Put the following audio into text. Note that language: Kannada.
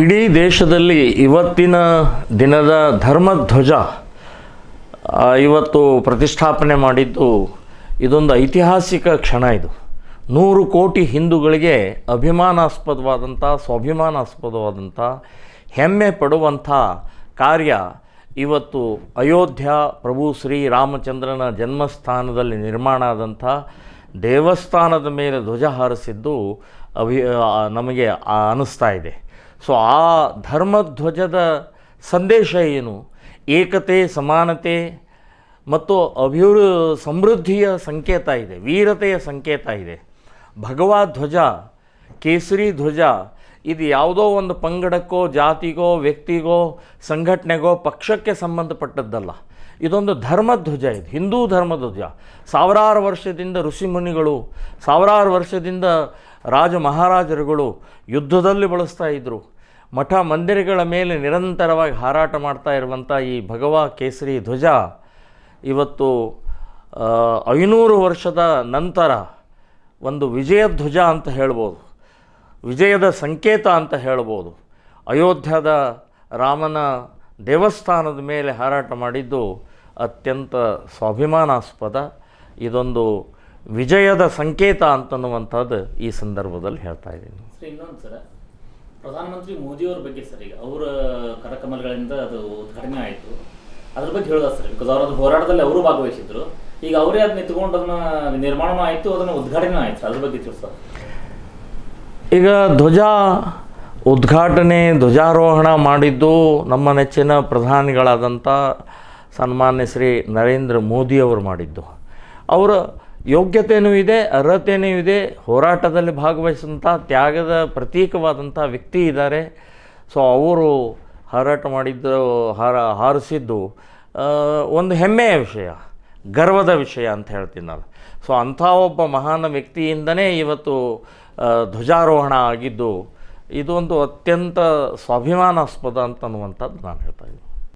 ಇಡೀ ದೇಶದಲ್ಲಿ ಇವತ್ತಿನ ದಿನದ ಧರ್ಮಧ್ವಜ ಇವತ್ತು ಪ್ರತಿಷ್ಠಾಪನೆ ಮಾಡಿದ್ದು ಇದೊಂದು ಐತಿಹಾಸಿಕ ಕ್ಷಣ ಇದು. ನೂರು ಕೋಟಿ ಹಿಂದೂಗಳಿಗೆ ಅಭಿಮಾನಾಸ್ಪದವಾದಂಥ, ಸ್ವಾಭಿಮಾನಾಸ್ಪದವಾದಂಥ, ಹೆಮ್ಮೆ ಪಡುವಂಥ ಕಾರ್ಯ ಇವತ್ತು ಅಯೋಧ್ಯ ಪ್ರಭು ಶ್ರೀ ರಾಮಚಂದ್ರನ ಜನ್ಮಸ್ಥಾನದಲ್ಲಿ ನಿರ್ಮಾಣ ಆದಂಥ ದೇವಸ್ಥಾನದ ಮೇಲೆ ಧ್ವಜ ಹಾರಿಸಿದ್ದು ಅಭಿ ನಮಗೆ ಅನಿಸ್ತಾ ಇದೆ. ಸೊ ಆ ಧರ್ಮಧ್ವಜದ ಸಂದೇಶ ಏನು? ಏಕತೆ, ಸಮಾನತೆ ಮತ್ತು ಅಭಿವೃ ಸಮೃದ್ಧಿಯ ಸಂಕೇತ ಇದೆ, ವೀರತೆಯ ಸಂಕೇತ ಇದೆ. ಭಗವಾ ಧ್ವಜ ಕೇಸರಿ ಧ್ವಜ ಇದು ಯಾವುದೋ ಒಂದು ಪಂಗಡಕ್ಕೋ, ಜಾತಿಗೋ, ವ್ಯಕ್ತಿಗೋ, ಸಂಘಟನೆಗೋ, ಪಕ್ಷಕ್ಕೆ ಸಂಬಂಧಪಟ್ಟದ್ದಲ್ಲ. ಇದೊಂದು ಧರ್ಮಧ್ವಜ ಇದು, ಹಿಂದೂ ಧರ್ಮಧ್ವಜ. ಸಾವಿರಾರು ವರ್ಷದಿಂದ ಋಷಿಮುನಿಗಳು, ಸಾವಿರಾರು ವರ್ಷದಿಂದ ರಾಜ ಮಹಾರಾಜರುಗಳು ಯುದ್ಧದಲ್ಲಿ ಬಳಸ್ತಾ ಇದ್ದರು ಮಠ ಮಂದಿರಗಳ ಮೇಲೆ ನಿರಂತರವಾಗಿ ಹಾರಾಟ ಮಾಡ್ತಾ ಇರುವಂಥ ಈ ಭಗವಾ ಕೇಸರಿ ಧ್ವಜ ಇವತ್ತು ಐನೂರು ವರ್ಷದ ನಂತರ ಒಂದು ವಿಜಯ ಧ್ವಜ ಅಂತ ಹೇಳ್ಬೋದು. ವಿಜಯದ ಸಂಕೇತ ಅಂತ ಹೇಳ್ಬೋದು. ಅಯೋಧ್ಯದ ರಾಮನ ದೇವಸ್ಥಾನದ ಮೇಲೆ ಹಾರಾಟ ಮಾಡಿದ್ದು ಅತ್ಯಂತ ಸ್ವಾಭಿಮಾನಾಸ್ಪದ. ಇದೊಂದು ವಿಜಯದ ಸಂಕೇತ ಅಂತನ್ನುವಂಥದ್ದು ಈ ಸಂದರ್ಭದಲ್ಲಿ ಹೇಳ್ತಾ ಇದ್ದೀನಿ. ಪ್ರಧಾನಮಂತ್ರಿ ಮೋದಿಯವ್ರ ಬಗ್ಗೆ ಸರ್ ಈಗ ಅವರ ಕರಕಮಲಗಳಿಂದ ಅದು ಉದ್ಘಾಟನೆ ಆಯಿತು. ಅದ್ರ ಬಗ್ಗೆ ಹೇಳೋದ ಸರ್? ಬಿಕಾಸ್ ಅವ್ರ ಅದು ಹೋರಾಟದಲ್ಲಿ ಅವರು ಭಾಗವಹಿಸಿದ್ರು. ಈಗ ಅವರೇ ಅದನ್ನ ನಿಂತ್ಕೊಂಡು ಅದನ್ನ ನಿರ್ಮಾಣ ಆಯಿತು, ಅದನ್ನ ಉದ್ಘಾಟನೆ ಆಯ್ತು. ಅದ್ರ ಬಗ್ಗೆ ತಿಳಿಸ ಈಗ ಧ್ವಜ ಉದ್ಘಾಟನೆ, ಧ್ವಜಾರೋಹಣ ಮಾಡಿದ್ದು ನಮ್ಮ ನೆಚ್ಚಿನ ಪ್ರಧಾನಿಗಳಾದಂಥ ಸನ್ಮಾನ್ಯ ಶ್ರೀ ನರೇಂದ್ರ ಮೋದಿಯವರು ಮಾಡಿದ್ದು. ಅವರ ಯೋಗ್ಯತೆಯೂ ಇದೆ ಅರ್ಹತೆಯೂ ಇದೆ, ಹೋರಾಟದಲ್ಲಿ ಭಾಗವಹಿಸಿದಂಥ ತ್ಯಾಗದ ಪ್ರತೀಕವಾದಂಥ ವ್ಯಕ್ತಿ ಇದ್ದಾರೆ. ಸೊ ಅವರು ಹಾರಾಟ ಮಾಡಿದ್ದು, ಹಾರ, ಹಾರಿಸಿದ್ದು ಒಂದು ಹೆಮ್ಮೆಯ ವಿಷಯ, ಗರ್ವದ ವಿಷಯ ಅಂತ ಹೇಳ್ತೀನಿ ನಾನು. ಸೊ ಅಂಥ ಒಬ್ಬ ಮಹಾನ್ ವ್ಯಕ್ತಿಯಿಂದನೇ ಇವತ್ತು ಧ್ವಜಾರೋಹಣ ಆಗಿದ್ದು, ಇದೊಂದು ಅತ್ಯಂತ ಸ್ವಾಭಿಮಾನಾಸ್ಪದ ಅಂತ ಅನ್ನುವಂಥದ್ದು ನಾನು ಹೇಳ್ತಾ ಇದ್ದೀನಿ.